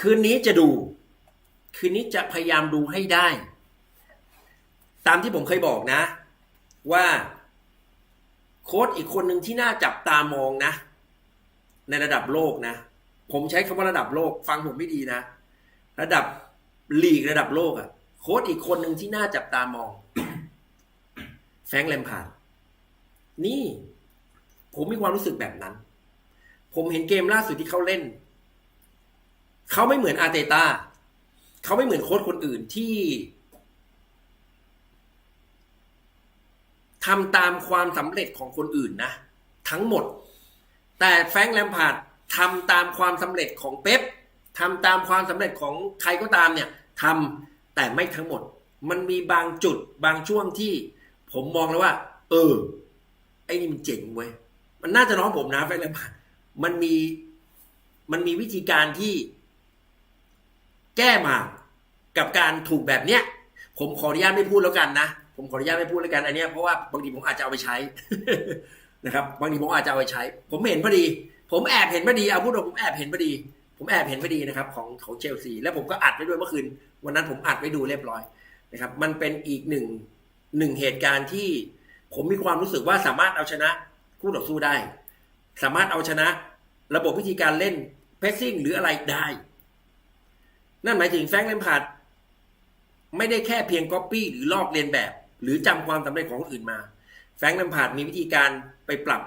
คืนนี้จะดู คืนนี้จะพยายามดูให้ได้ ตามที่ผมเคยบอกนะ ว่า โค้ชอีกคนหนึ่งที่น่าจับตามองนะ ในระดับโลกนะ ผมใช้คำว่าระดับโลก ฟังผมไม่ดีนะ ระดับลีกระดับโลกอะโค้ชอีกคนหนึ่งที่น่าจับตามอง แฟงแลมพาร์ดนี่ ผมมีความรู้สึกแบบนั้น ผมเห็นเกมล่าสุดที่เขาเล่น เขาไม่เหมือนอาร์เตต้าเขาไม่เหมือนโค้ชคนอื่นที่ทำตามความสำเร็จของคนอื่นนะ ทั้งหมด แต่แฟรงค์แลมพาร์ดทำตามความสำเร็จของเป๊ปทำตามความสำเร็จของใครก็ตามเนี่ยทำแต่ไม่ทั้งหมด มันมีบางจุดบางช่วงที่ผมมองแล้วว่า เออ ไอ้นี่มันเจ๋งเว้ยมันน่าจะน้องผมนะแฟนแลมพาร์ดมันมีมันมีวิธีการที่ แก้มากับการถูกแบบเนี้ย ผมขออนุญาตไม่พูดแล้วกันนะ ผมขออนุญาตไม่พูดแล้วกันอันเนี้ยเพราะว่าบางทีผมอาจจะเอาไปใช้นะครับบางทีผมอาจจะเอาไปใช้ ผมเห็นพอดี ผมแอบเห็นพอดีเอาพูดตรงผมแอบเห็นพอดี ผมแอบเห็นพอดีนะครับของของเชลซีแล้วผมก็อัดไว้ด้วยเมื่อคืนวันนั้นผมอัดไว้ดูเรียบร้อยนะครับมันเป็นอีกหนึ่งหนึ่งเหตุการณ์ที่ผมมีความรู้สึกว่าสามารถเอาชนะคู่ต่อสู้ได้ สามารถเอาชนะ ระบบวิธีการเล่นเพสซิ่งหรืออะไรได้ นั่นหมายถึงแฟรงค์แลมพาร์ดไม่ได้แค่เพียงก๊อปปี้หรือลอกเลียนแบบ หรือจำความสำเร็จของคนอื่นมา แฟรงค์แลมพาร์ดมีวิธีการไปปรับ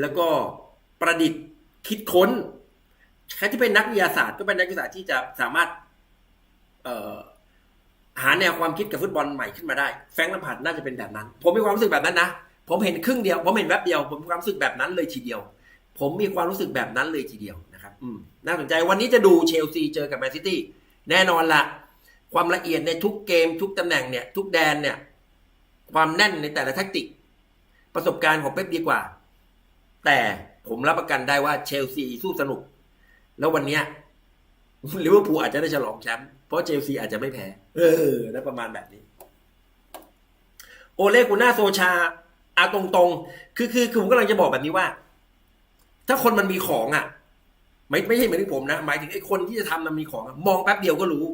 แล้วก็ประดิษฐ์คิดค้นใครที่เป็นนักวิทยาศาสตร์ก็เป็นนักวิทยาศาสตร์ที่จะสามารถหาแนวความคิดกับฟุตบอลใหม่ขึ้นมาได้ แฟงลมพาร์ดน่าจะเป็นแบบนั้น ผมมีความรู้สึกแบบนั้นนะ ผมเห็นครึ่งเดียว ผมเห็นแวบเดียว ผมมีความรู้สึกแบบนั้นเลยทีเดียว ผมมีความรู้สึกแบบนั้นเลยทีเดียวนะครับอืมน่าสนใจวันนี้จะดูเชลซีเจอกับแมนซิตี้แน่นอนละความละเอียดในทุกเกม ทุกตำแหน่งเนี่ย ทุกแดนเนี่ย ความแน่นในแต่ละแทคติก ประสบการณ์ของเป๊ปดีกว่า แต่ผมรับประกันได้ว่าเชลซีสู้สนุก แล้ววันเนี้ยลิเวอร์พูลอาจจะได้ฉลองแชมป์เพราะเชลซีอาจจะไม่แพ้ เออได้ประมาณแบบนี้ โอเล่กูน่าโซชาอาตรงๆ คือคือคือผมกำลังจะบอกแบบนี้ว่า ถ้าคนมันมีของอะ ไม่ไม่ใช่เหมือนที่ผมนะ หมายถึงไอ้คนที่จะทำมันมีของมองแป๊บเดียวก็รู้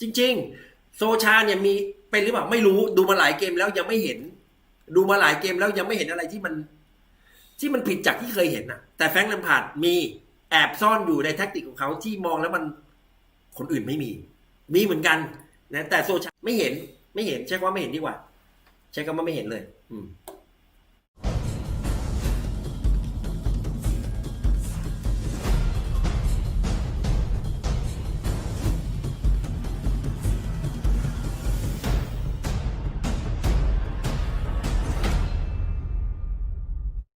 จริง ๆ โซชาเนี่ยมีเป็นหรือเปล่าไม่รู้ดูมาหลายเกมแล้วยังไม่เห็น ดูมาหลายเกมแล้วยังไม่เห็นอะไรที่มัน ที่มันผิดจากที่เคยเห็นนะแต่แฟงค์แลมพาร์ดมีแอบซ่อนอยู่ในแท็กติกของเขาที่มองแล้วมันคนอื่นไม่มี มีเหมือนกันนะแต่โซชาไม่เห็นไม่เห็นใช้คำว่าไม่เห็นดีกว่า ใช้คำว่าไม่เห็นเลย อืม